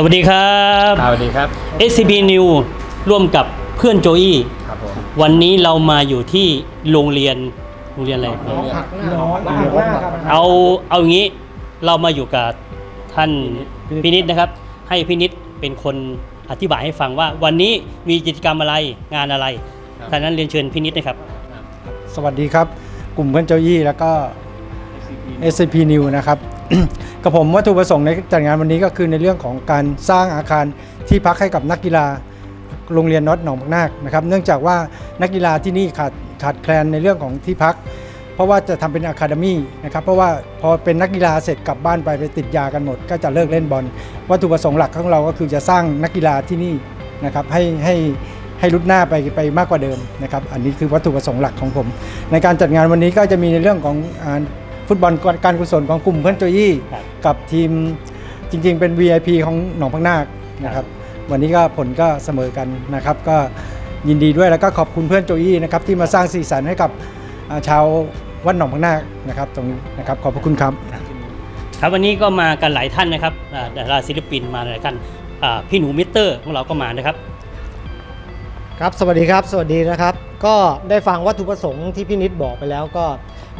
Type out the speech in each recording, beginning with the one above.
สวัสดีครับ สวัสดีครับ SCB New ร่วมกับเพื่อนโจอี้ครับผมวันนี้เรามาอยู่ที่โรงเรียนโรงเรียนอะไรเอาเอาอย่างนี้เรามาอยู่กับท่านพินิษนะครับ ให้พินิษเป็นคนอธิบายให้ฟังว่า วันนี้มีกิจกรรมอะไรงานอะไรท่านั้นเรียนเชิญพินิษนะครับ สวัสดีครับ กลุ่มเพื่อนเจ้ายี่แล้วก็ SCP New นะครับ กับผมวัตถุประสงค์ในจัดงานวันนี้ก็คือในเรื่องของการสร้างอาคารที่พักให้กับนักกีฬาโรงเรียนน็อตหนองบักนาคนะครับ เนื่องจากว่านักกีฬาที่นี่ขาดขาดแคลนในเรื่องของที่พัก เพราะว่าจะทำเป็นอะคาเดมี่นะครับ เพราะว่าพอเป็นนักกีฬาเสร็จกลับบ้านไปไปติดยากันหมด ก็จะเลิกเล่นบอล วัตถุประสงค์หลักของเราก็คือจะสร้างนักกีฬาที่นี่นะครับให้ให้ให้รุดหน้าไปไปมากกว่าเดิมนะครับ อันนี้คือวัตถุประสงค์หลักของผม ในการจัดงานวันนี้ก็จะมีในเรื่องของ ฟุตบอลการกุศลของกลุ่มเพื่อนโจยี่ครับกับทีมจริงๆ เป็น VIP ของหนองพังนาคนะครับวันนี้ก็ผลก็เสมอกันนะครับ ก็ยินดีด้วยแล้วก็ขอบคุณเพื่อนโจยี่นะครับที่มาสร้างสีสันให้กับอ่าชาววัดหนองพังนาคนะครับตรงนี้นะครับขอบพระคุณครับ ครับวันนี้ก็มากันหลายท่านนะครับอ่าดาราศิลปินมาหลายท่านอ่าพี่หนูมิเตอร์ของเราก็มานะครับ ครับสวัสดีครับ สวัสดีนะครับ ก็ได้ฟังวัตถุประสงค์ที่พี่นิดบอกไปแล้วก็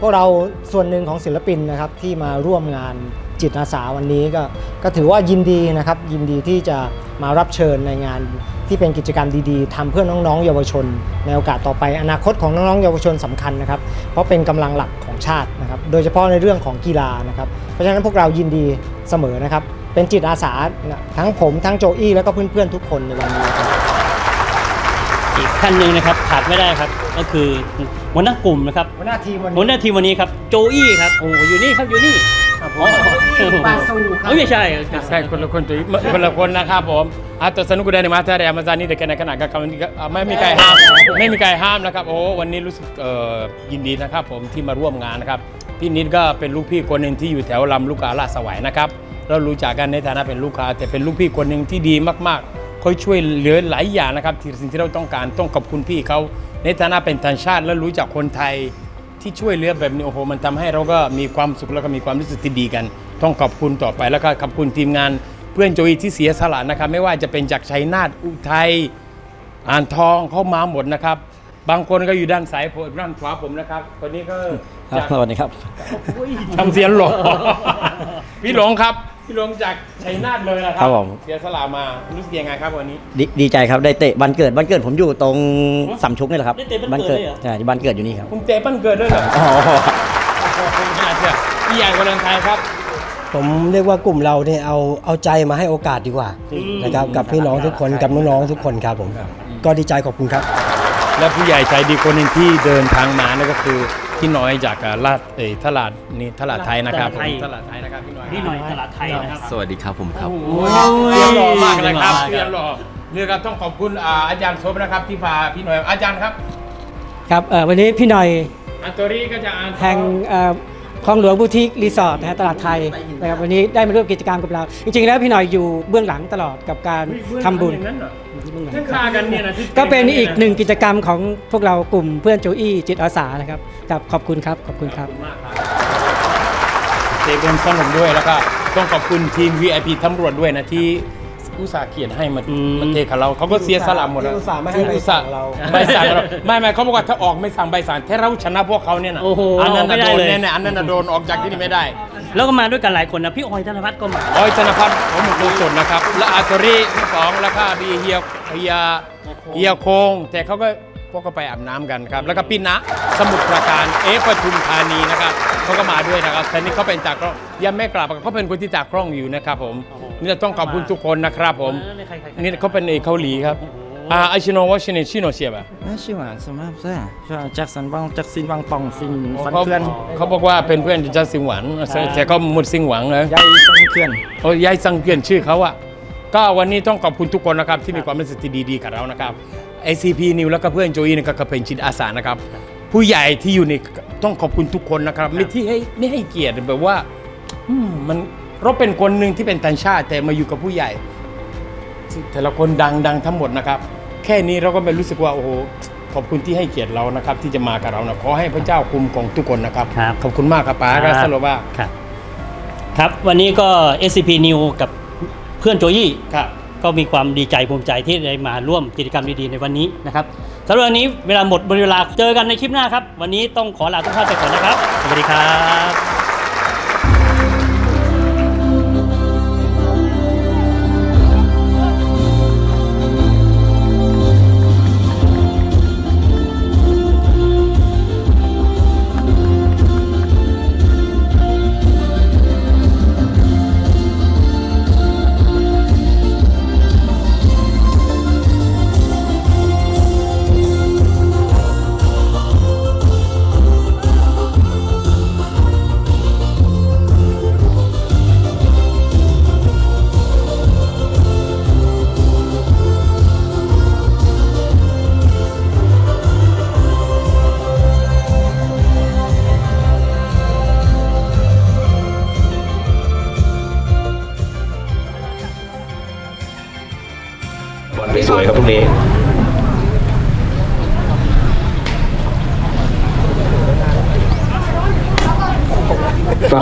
พวกเราส่วนหนึ่งของศิลปินนะครับที่มาร่วมงานจิตอาสาวันนี้ก็ก็ถือว่ายินดีนะครับยินดีที่จะมารับเชิญในงานที่เป็นกิจกรรมดีๆทำเพื่อน้องๆ เยาวชน ในโอกาสต่อไปอนาคตของน้องๆ เยาวชนสำคัญนะครับ เพราะเป็นกำลังหลักของชาตินะครับโดยเฉพาะในเรื่องของกีฬานะครับเพราะฉะนั้นพวกเรายินดีเสมอนะครับเป็นจิตอาสาทั้งผมทั้งโจอี้แล้วก็เพื่อนๆทุกคนในวันนี้ครับอีกท่านหนึ่งนะครับขาดไม่ได้ครับ ก็คือหัวหน้ากลุ่มนะครับหัวหน้าทีมวันหัวนี้หน้าทีมวันนี้ครับโจอี้ครับโอ้อยู่นี่ครับอยู่นี่อ๋อปาซูครับเอ้ยไม่ใช่ใช่คนละคนตัวอีกคนละคนนะครับผมอาตสนุกได้ในมาตาเรียมาซานี่เด็กในขณะกับคำนี้ก็อ่าไม่มีใครห้ามไม่มีใครห้ามนะครับโอ้วันนี้รู้สึกเอ่อยินดีนะครับ ผมที่มาร่วมงานนะครับพี่นิดก็เป็นลูกพี่คนหนึ่งที่อยู่แถวลำลูกกาลาดสวายนะครับเรารู้จักกันในฐานะเป็นลูกค้า แต่เป็นลูกพี่คนหนึ่งที่ดีมากๆเขาช่วยเหลือหลายอย่างนะครับที่สิ่งที่เราต้องการต้องขอบคุณพี่เขา ในฐานะเป็นต่างชาติ และรู้จักคนไทยที่ช่วยเหลือแบบนี้โอ้โหมันทำให้เราก็มีความสุขแล้วก็มีความรู้สึกที่ดีกัน ต้องขอบคุณต่อไปแล้วก็ขอบคุณทีมงาน เพื่อนโจยที่เสียสละนะครับ ไม่ว่าจะเป็นจากชัยนาทอุทัยอ่างทองเข้ามาหมดนะครับ บางคนก็อยู่ด้านซ้ายผมด้านขวาผมนะครับคนนี้ก็ครับจากสวัสดีครับทำเสียงหลงพี่หลงครับ พี่หลงจากชัยนาทเลยนะครัครับผม เสียสละมารู้สึกยังไงครับวันนี้ ดดีใจครับได้เตะวันเกิดวันเกิดผมอยู่ตรงสำชุกนี่แหละครับได้เตะบ้านเกิดเลยเหรอ ใช่บ้านเกิดอยู่นี่ครับคุณเจปั้นเกิดด้วยเหรออ๋อขนาดเนี้ยพี่ใหญ่กว่าเดินไทยครับ ผมเรียกว่ากลุ่มเราเนี่ยเอาเอาใจมาให้โอกาสดีกว่านะครับกับพี่น้องทุกคนกับน้องๆทุกคนครับผม ก็ดีใจขอบคุณครับ และผู้ใหญ่ใจดีคนหนึ่งที่เดินทางมานั่นก็คือ พี่น้อยจากอ่าลาดเอยตลาดนี่ตลาดไทยนะครับตลาดไทยตลาดไทยนะครับพี่น้อยนี่หน่อยตลาดไทยนะครับ สวัสดีครับผมครับ โอ้ยเสียงหล่อมากนะครับเสีเสียยงงหหล่ล่ออเนี่ยครับต้องขอบคุณอ่าอาจารย์โซบนะครับที่พาพี่น้อยอาจารย์ครับครับเอ่อวันนี้พี่หน่อยอันตัวนี้ก็จะอ่านแห่งเอ่อคลองหลวงบูติกรีสอร์ทนะฮะตลาดไทยนะครับวันนี้ได้มาร่วมกิจกรรมกับเรา จริงๆแล้วพี่หน่อยอยู่เบื้องหลังตลอดกับการทำบุญอย่างนั้นเหรอ อยู่เบื้องหลังทั้งคากันเนี่ยนะที่ก็เป็นอีกหนึ่งกิจกรรมของพวกเรากลุ่มเพื่อนโจอี้จิตอาสานะครับครับขอบคุณครับขอบคุณครับขอบคุณมากครับเตะบอลสนุกด้วยแล้วก็ต้องขอบคุณทีม VIP ตำรวจด้วยนะที่อุตส่าห์เขียนให้มาอืมมาเทกับเราเขาก็เสียสละหมดแล้วอุตส่าห์ไม่ให้ใบสั่งเราใบสั่งเราไม่ไม่เขาบอกว่าถ้าออกไม่สั่งใบสั่งถ้าเราชนะพวกเขาเนี่ยนะโอ้โหอันนั้นไม่น่ะได้โดนเลยแน่ๆอันนั้นน่ะโดนออกจากที่นี่ไม่ได้ แล้วก็มาด้วยกันหลายคนนะพี่ออยธนพัฒน์ก็มาออยธนพัฒน์ผมหมดตัวสดนะครับและอาตอรี่ที่สองแล้วก็มีเฮีย เฮียเฮียโคง แต่เขาก็พวกก็ไปอาบน้ำกันครับ แล้วก็พี่ณะสมุทรปราการเอฟปทุมธานีนะครับเขาก็มาด้วยนะครับแต่นี่เขาเป็นจากกล้องยังไม่กลับเขาเป็นคนที่จากกล้องอยู่นะครับผมโอ้โหนี่ต้องขอบคุณทุกคนนะครับผมนี่ใครๆๆนี่เขาเป็นเอกเกาหลีครับอ่าไอชิโนวอชินชิโนเชียบะไม่ใช่ว่าสมัครใช่แจ็คสันบังแจ็คซินบังปองซินฟันเขาเคลื่อนเขาบอกว่าเป็นเพื่อนจัสซิงหวันแต่เขาหมดซิงหวังเลยยายฟันเคลื่อนโอ้ยายสังเกตชื่อเขาอะ ก็วันนี้ต้องขอบคุณทุกคนนะครับ ที่มีความรู้สึกที่ดีๆกับเรานะครับ ACP นิวแล้วก็เพื่อนโจอีนะครับก็เป็นจิตอาสานะครับ ผู้ใหญ่ที่อยู่ในต้องขอบคุณทุกคนนะครับ ไม่ที่ให้ไม่ให้เกียรติแบบว่าอืมมันเราเป็นคนหนึ่งที่เป็นต่างชาติแต่มาอยู่กับผู้ใหญ่ แต่ละคนดังดังทั้งหมดนะครับ แค่นี้เราก็ไม่รู้สึกว่าโอ้โหขอบคุณที่ให้เกียรติเรานะครับ ที่จะมากับเรานะขอให้พระเจ้าคุมของทุกคนนะครับ ครับ ขอบคุณมากครับป้าคก็รับสรุปว่าครับ ครับวันนี้ก็ SCP New กับ เพื่อนโจยี่ครับก็มีความดีใจภูมิใจที่ได้มาร่วมกิจกรรมดีๆในวันนี้นะครับสำหรับวันนี้เวลาหมดเวลาเจอกันในคลิปหน้าครับ วันนี้ต้องขอลาทุกท่านไปก่อนนะครับ สวัสดีครับ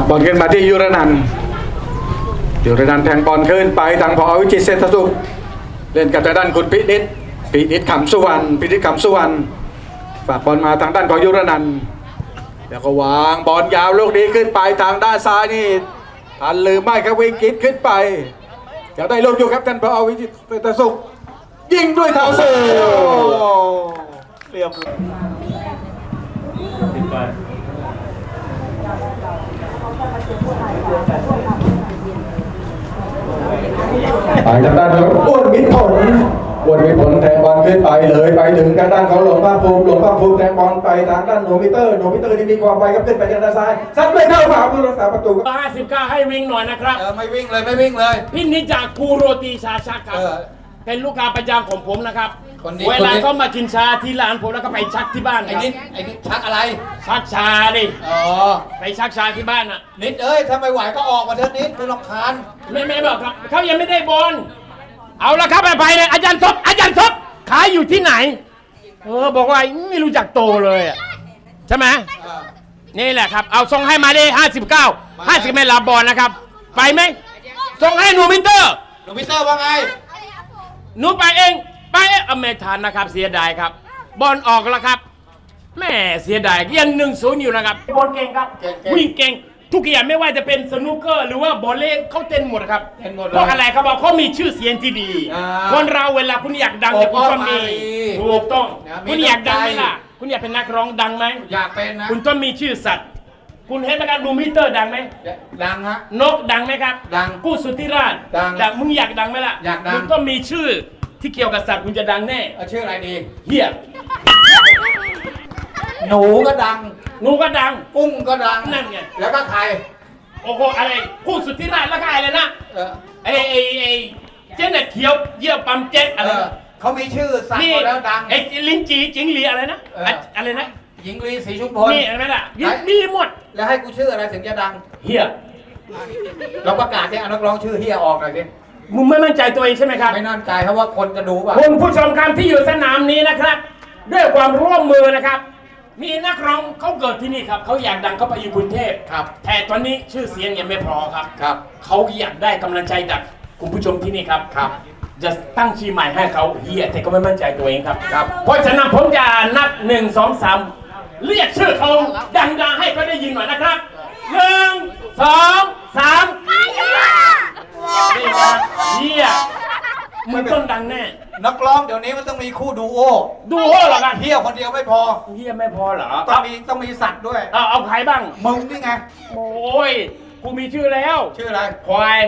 กบอลขึ้นมาที่ยุรนันยุรนันแทงบอลขึ้นไปทางพอวิจิตรเศรษฐสุข เล่นกับทางด้านคุณพินิษพินิษขำสุวรรณพินิษขำสุวรรณฝากบอลมาทางด้านของยุรนันแล้วก็วางบอลยาวลูกนี้ขึ้นไปทางด้านซ้ายนี่ทันลืมไม่ครับวิกิตขึ้นไปจะได้ลูกอยู่ครับท่านพอวิจิตรเศรษฐสุข ยิงด้วยเท้าเสือเรียบร้อย ไปทางด้านของอ้วนมิตรผลอ้วนมิตรผลแทงบอลขึ้นไปเลย ไปถึงทางด้านของหลวงพ่อภูมิหลวงพ่อภูมิแทงบอลไปทางด้านโนมิเตอร์โนมิเตอร์ที่มีความไปครับขึ้นไปทางด้านซ้ายซัดเลยเข้าฝาผู้รักษาประตูครับ59 ให้วิ่งหน่อยนะครับ เออไม่วิ่งเลยไม่วิ่งเลย พี่นิดจากคูโรตีชาชักครับ เออ เป็นลูกค้าประจำของผมนะครับ คนนี้เวคนลานี้เขามากินชาที่ร้านผมแล้วก็ไปชักที่บ้านคไอ้รับนิดไอ้นิดชักอะไร ชักชาดิอ๋อ ไปชักชาที่บ้านอะ นิดเอ้ยถ้าไม่ไหวก็ออกมาเถอะนิดคือรำคาญไม่ไม่บอกครับเขายังไม่ได้บอลเอาละครับไปไปเลยอาจารย์ทบอาจารย์ทบขายอยู่ที่ไหน เออบอกว่าไม่รู้จักโตเลยอะใช่ไหมนี่แหละครับ เอาส่งให้มาเลย59 50ไม่รับบอลนะครับ ไปไหมส่งให้หนูมินเตอร์หลวงพี่เตอร์ว่าไง หนูไปเอง ไปเองเอาไม่ทันนะครับ เสียดายครับ บอลออกแล้วครับแม่เสียดายยังหนึ่งศูนย์อยู่นะครับบอลเก่งครับเก่งๆวิ่งเก่งทุกอย่างไม่ว่าจะเป็นสนุกเกอร์หรือว่าบอลเล่นเขาเต้นหมดครับเต้นหมดเลยเพราะอะไรครับบอกเขามีชื่อเสียงที่ดีอ่าคนเราเวลาคุณอยากดังเนี่ยโอ้คุณต้องมีอารีถูกต้องนะมีคุณอยากดังไหมน้ำใจล่ะ คุณอยากเป็นนักร้องดังไหมอยากเป็นนะคุณต้องมีชื่อสัตว์คุณเห็นไหมครับดูมิเตอร์ดังไหมดังฮะนกดังไหมครับ ดังกู้สุทธิราชดังมึงอยากดังไหมล่ะอยากดังคุณต้องมีชื่อ ที่เกี่ยวกับสัตว์คุณจะดังแน่เอาชื่ออะไรดี เฮียหนูก็ดัง งูก็ดัง กุ้งก็ดังนั่นไง แล้วก็ใครโอ้โหอะไรกู้สุทธิราชแล้วก็อะไรนะเออไอ้ไอ้ไอ้เจ๊เน็ตเขียวเยี่ยวปั๊มเจ๊กเออะไรอนะเขามีชื่อสัตว์นี่หมดแล้วดัง ไอ้ลิ้นจีจิงหลีอะไรนะเออ อะอะไรนะหญิงลีสีชุมพล นี่เห็นไหมล่ะไหนดีหมดแล้วให้กูชื่ออะไรถึงจะดัง เฮียเราประกาศที่เอานักร้องชื่อเฮียออกหน่อยดิ มึงไม่มั่นใจตัวเองใช่ไหมครับ ไม่นั่นใจเพราะว่าคนจะดูป่ะคุณผู้ชมครับที่อยู่สนามนี้นะครับ ด้วยความร่วมมือนะครับ มีนักร้องเขาเกิดที่นี่ครับเขาอยากดังเขาไปอยู่กรุงเทพครับ แต่ตอนนี้ชื่อเสียงยังไม่พอครับ ครับ เขาอยากได้กำลังใจจากคุณผู้ชมที่นี่ครับ ครับ จะตั้งชื่อใหม่ให้เขาเฮียแต่ก็ไม่มั่นใจตัวเองครับครับ เพราะฉะนั้นผมจะนับหนึ่งสองสามเรียกชื่อเขาดังๆให้เขาได้ยินหน่อยนะครับหนึ่งสอง ต้องดังแน่นักร้องเดี๋ยวนี้มันต้องมีคู่ดูโอดูโอ้เหรอกันเฮียคนเดียวไม่พอเฮียไม่พอเหรอต้องมีต้องมีสัตว์ด้วยเอาเอาใครบ้างมึงนี่ไงโอ้ยกูมีชื่อแล้ว ชื่ออะไรควาย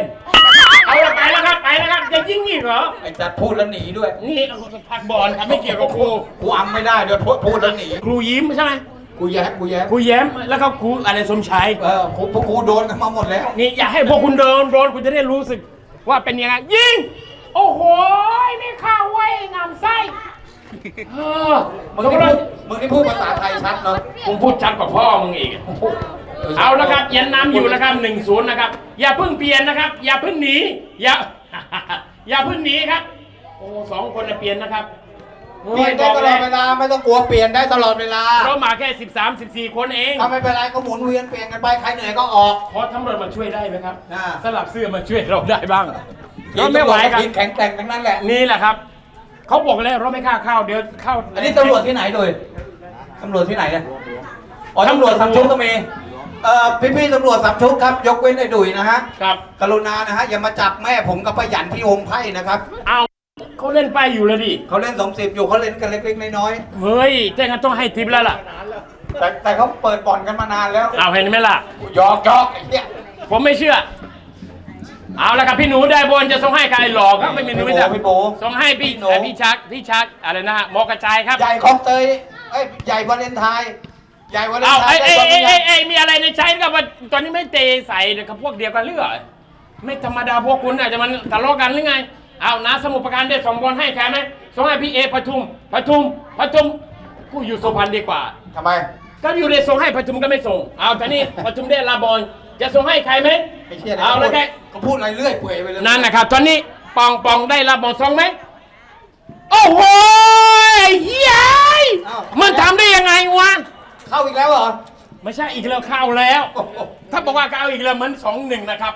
เอาละไปแล้วครับไปแล้วครับจะยิ่งอีกเหรอไอ้จัดพูดแล้วหนีด้วยนี่พักบอลครับไม่เกี่ยวกับครูกูอำไม่ได้เดี๋ยวพูดพูแล้วหนีครูยิ้มใช่ไหมกูแย้มกูแย้มครูแย้มแล้วก็ครูอะไรสมชายเออกูพวกกูโดนกันมาหมดแล้วนี่อยากให้พวกคุณเดินโดนคุณจะได้รู้สึกว่าเป็นยังไงยิง โอ้โหไม่เข้าเว้ยงามไส้เออมึงตกนี่ลพูงดมึงนี่พูดภาษาไทยชัดเนาะผมพูดชัดกว่าพ่อมึงอีก เอาละครับยันน้ำอยู่นะครับหนึ่งศูนย์นะครับ อย่าเพิ่งเปลี่ยนนะครับ อย่าเพิ่งหนี อย่า อย่าเพิ่งหนีครับ โอ้สองคนน่ะเปลี่ยนนะครับเปลี่ยนได้ตลอดเวลาไม่ต้องกลัวเปลี่ยนได้ตลอดเวลาเรามาแค่ 13 14 คนเองถ้าไม่เป็นไรก็หมุนเวียนเปลี่ยนกันไปใครเหนื่อยก็ออกขอตำรวจมาช่วยได้ไหมครับอ่าสลับเสื้อมาช่วยเราได้บ้างเราไม่ไหวครับทีมแข็งแกร่งทั้งนั้นแหละ นี่แหละครับ เขาบอกแล้วเราไม่กล้าเข้าเดี๋ยวเข้าอันนี้ตำรวจที่ไหนโดยตำรวจที่ไหนกันอ๋อตำรวจสามชุกก็มีเอ่อพี่พี่ๆตำรวจสามชุกครับ ยกเว้นไอ้ดุยนะฮะครับ กรุณานะฮะอย่ามาจับแม่ผมกับป้าหยันที่องค์ไพ่นะครับเอาเขาเล่นไปอยู่เลยดิเขาเล่นสมสิบอยู่เขาเล่นกันเล็กๆน้อยเฮ้ยแจ้งกันต้องให้ทิปแล้วล่ะ ๆแต่แต่เขาเปิดบ่อนกันมานานแล้วเอาเห็นไหมล่ะหยอกหยอกไอ้เนี่ยผมไม่เชื่อ เอาละครับพี่หนูได้บนจะส่งให้ใครหลอกครับไม่มีหนูไม่จับพี่โบส่งให้พี่พี่หนู เอ่อพี่ชักพี่ชักอะไรนะฮะหมอกระจายครับใหญ่ของเตยเอ้ยใหญ่วาเลนไทน์ใหญ่วาเลนเอาไทไอ้น์ไอ้ได้ไอ้บอลไอ้ไอ้มีอะไรในใจกับว่าตอนนี้ไม่เตะใส่เดี๋ยวกับพวกเดียวกันหรือเปล่าไม่ธรรมดาพวกคุณอาจจะมันทะเลาะกันหรือไงเอานะสมุทรปราการได้สองบอลให้ใครไหมส่งให้พี่เอปทุมปทุมปทุมกูอยู่สุพรรณดีกว่า ทำไม ก็อยู่ในส่งให้ปทุมก็ไม่ส่ง เอาแต่นี่ปทุมได้ลาบอลจะส่งให้ใครไหม ไอ้เชี่ยนะเอาแล้วแกเขาพูดอะไรเรื่อยเปื่อยไปเลยนั่นนะครับ ตอนนี้ปองปองได้ลาบอลส่งไหมโอ้โหไอ้เหี้ยมันทำได้ยังไงวะเข้าอีกแล้วเหรอไม่ใช่อีกแล้วเข้าแล้ว ถ้าบอกว่าเข้าอีกแล้วเหมือนสองหนึ่งนะครับ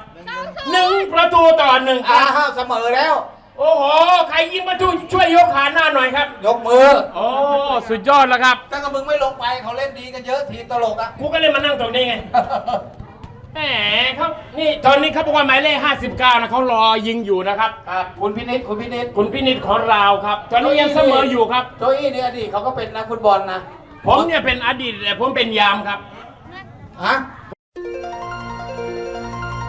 หนึ่งประตูต่อหนึ่งคอ้ารับวเสมอแล้ว โอ้โหใครยิงประตูช่วยยกขาหน้าหน่อยครับ ยกมือโอ้สุดยอดแล้วครับ ถ้ากับมึงไม่ลงไปเขาเล่นดีกันเยอะทีมตลกอะ กูก็เลยมานั่งตรงนี้ไง แหมเขานี่ตอนนี้เขาบอกว่าหมายเลข59นะเขารอยิงอยู่นะครับ ครับคุณพินิษคุณพินิษคุณพินิจของเราครับ ตอนนี้ยังเสมออยู่ครับ โจอี้เนี่ยอดีตเขาก็เป็นนักฟุตบอลนะผมเนี่ยเป็นอดีตแต่ผมเป็นยามครับ ฮะ